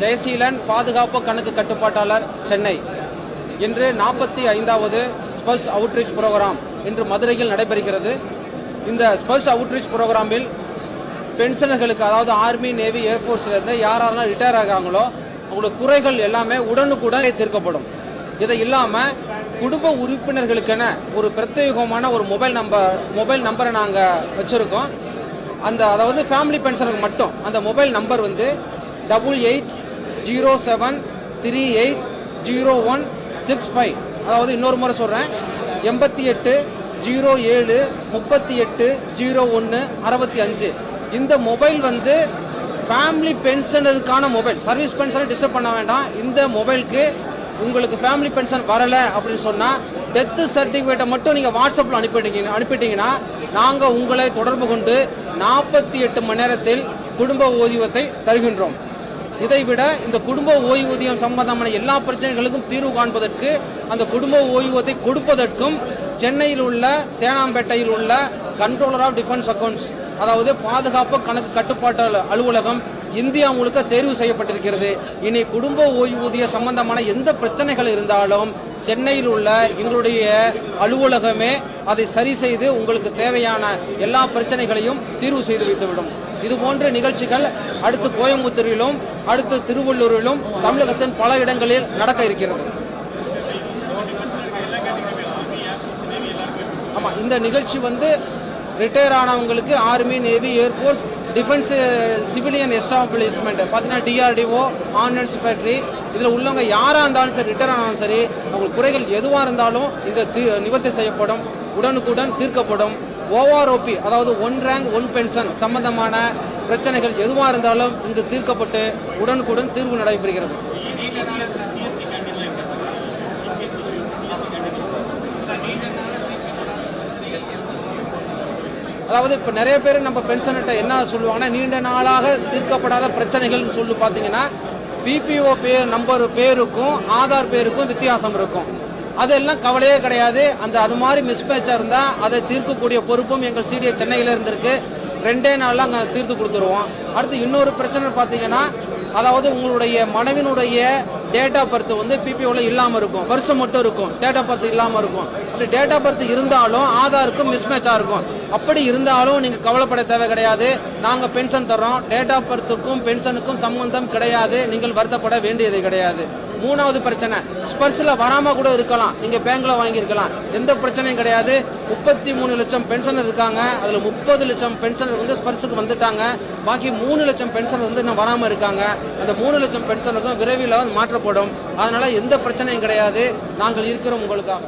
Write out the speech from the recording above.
ஜெயசீலன் பாதுகாப்பு கணக்கு கட்டுப்பாட்டாளர் சென்னை. இன்று நாற்பத்தி ஐந்தாவது ஸ்பர்ஸ் அவுட்ரீச் ப்ரோக்ராம் இன்று மதுரையில் நடைபெறுகிறது. இந்த ஸ்பர்ஸ் அவுட்ரீச் ப்ரோக்ராமில் பென்ஷனர்களுக்கு அதாவது ஆர்மி நேவி ஏர்ஃபோர்ஸ்லேருந்து யார் யாரெல்லாம் ரிட்டையர் ஆகிறாங்களோ அவங்களோட குறைகள் எல்லாமே உடனுக்குடன் தீர்க்கப்படும். இதை இல்லாமல் குடும்ப உறுப்பினர்களுக்கென ஒரு பிரத்யேகமான ஒரு மொபைல் நம்பர் மொபைல் நம்பரை நாங்கள் வச்சுருக்கோம். அந்த அதாவது ஃபேமிலி பென்ஷனுக்கு மட்டும் அந்த மொபைல் நம்பர் வந்து double eight zero seven three eight zero one six five. அதாவது இன்னொரு முறை சொல்கிறேன் எண்பத்தி எட்டு ஜீரோ ஏழு முப்பத்தி எட்டு ஜீரோ ஒன்று அறுபத்தி அஞ்சு. இந்த மொபைல் வந்து ஃபேமிலி பென்ஷனருக்கான மொபைல். சர்வீஸ் பென்ஷனை டிஸ்டர்ப் பண்ண வேண்டாம். இந்த மொபைலுக்கு உங்களுக்கு ஃபேமிலி பென்ஷன் வரலை அப்படின்னு சொன்னால் டெத்து சர்டிஃபிகேட்டை மட்டும் நீங்கள் வாட்ஸ்அப்பில் அனுப்பிட்டீங்க அனுப்பிட்டீங்கன்னா நாங்கள் உங்களை தொடர்பு கொண்டு நாற்பத்தி எட்டு மணி நேரத்தில் குடும்ப ஓதியத்தை தருகின்றோம். இதைவிட இந்த குடும்ப ஓய்வூதியம் சம்பந்தமான எல்லா பிரச்சனைகளுக்கும் தீர்வு காண்பதற்கு அந்த குடும்ப ஓய்வூதியத்தை கொடுப்பதற்கும் சென்னையில் உள்ள தேனாம்பேட்டையில் உள்ள கண்ட்ரோலர் ஆஃப் டிஃபென்ஸ் அக்கௌண்ட்ஸ் அதாவது பாதுகாப்பு கணக்கு கட்டுப்பாட்டு அலுவலகம் இந்தியா முழுக்க தேர்வு செய்யப்பட்டிருக்கிறது. இனி குடும்ப ஓய்வூதிய சம்பந்தமான எந்த பிரச்சனைகள் இருந்தாலும் சென்னையில் உள்ள எங்களுடைய அலுவலகமே அதை சரி செய்து உங்களுக்கு தேவையான எல்லா பிரச்சனைகளையும் தீர்வு செய்து வைத்துவிடும். இது போன்ற நிகழ்ச்சிகள் அடுத்து கோயம்புத்தூரிலும் அடுத்து திருவள்ளூரிலும் தமிழகத்தின் பல இடங்களில் நடக்க இருக்கிறது. ஆமா இந்த நிகழ்ச்சி வந்து retire ஆனவங்களுக்கு army navy air force defence civilian establishment பார்த்தீங்கன்னா டிஆர்டிஓ ஆன்லைன் செக்ரட்டரி இதில் உள்ளவங்க யாராக இருந்தாலும் சரி ரிட்டர்ன் ஆனாலும் சரி அவங்களுக்கு குறைகள் எதுவாக இருந்தாலும் இங்கே தீ நிவர்த்தி செய்யப்படும் உடனுக்குடன் தீர்க்கப்படும். ஓஆர்ஓபி அதாவது ஒன் ரேங்க் ஒன் பென்ஷன் சம்பந்தமான பிரச்சனைகள் எதுவாக இருந்தாலும் இங்கு தீர்க்கப்பட்டு உடனுக்குடன் தீர்வு நடைபெறுகிறது. அதாவது இப்போ நிறைய பேர் நம்ம பென்ஷன்கிட்ட என்ன சொல்லுவாங்கன்னா நீண்ட நாளாக தீர்க்கப்படாத பிரச்சனைகள்னு சொல்லி பார்த்தீங்கன்னா பிபிஓ பேர் நம்பர் பேருக்கும் ஆதார் பேருக்கும் வித்தியாசம் இருக்கும். அதெல்லாம் கவலையே கிடையாது. அந்த அது மாதிரி மிஸ்மேட்சாக இருந்தால் அதை தீர்க்கக்கூடிய பொறுப்பும் எங்கள் சிடிஏ சென்னையில் இருந்திருக்கு. ரெண்டே நாளில் அங்கே தீர்த்து கொடுத்துருவோம். அடுத்து இன்னொரு பிரச்சனை பார்த்தீங்கன்னா அதாவது உங்களுடைய மனைவினுடைய டேட் ஆஃப் பர்த் வந்து பிபிஓவில் இல்லாமல் இருக்கும். வருஷம் மட்டும் இருக்கும். டேட் ஆஃப் பர்த் இல்லாமல் இருக்கும். டேட் ஆஃப் பர்த் இருந்தாலும் ஆதாருக்கும் மிஸ்மேட்சாக இருக்கும். அப்படி இருந்தாலும் நீங்கள் கவலைப்பட தேவை கிடையாது. நாங்கள் பென்ஷன் தரோம் டேட் ஆஃப் பர்த்துக்கும் பென்ஷனுக்கும் சம்பந்தம் கிடையாது. நீங்கள் வருத்தப்பட வேண்டியது கிடையாது. மூணாவது பிரச்சனை ஸ்பர்ஸில் வராமல் கூட இருக்கலாம். நீங்கள் பேங்க்கில் வாங்கியிருக்கலாம். எந்த பிரச்சனையும் கிடையாது. முப்பத்தி மூணு லட்சம் பென்ஷன் இருக்காங்க. அதில் முப்பது லட்சம் பென்ஷனர் வந்து ஸ்பர்ஸுக்கு வந்துட்டாங்க. பாக்கி மூணு லட்சம் பென்ஷன் வந்து இன்னும் வராமல் இருக்காங்க. அந்த மூணு லட்சம் பென்ஷனுக்கும் விரைவில் மாற்றப்படும். அதனால் எந்த பிரச்சனையும் கிடையாது. நாங்கள் இருக்கிறோம் உங்களுக்காக.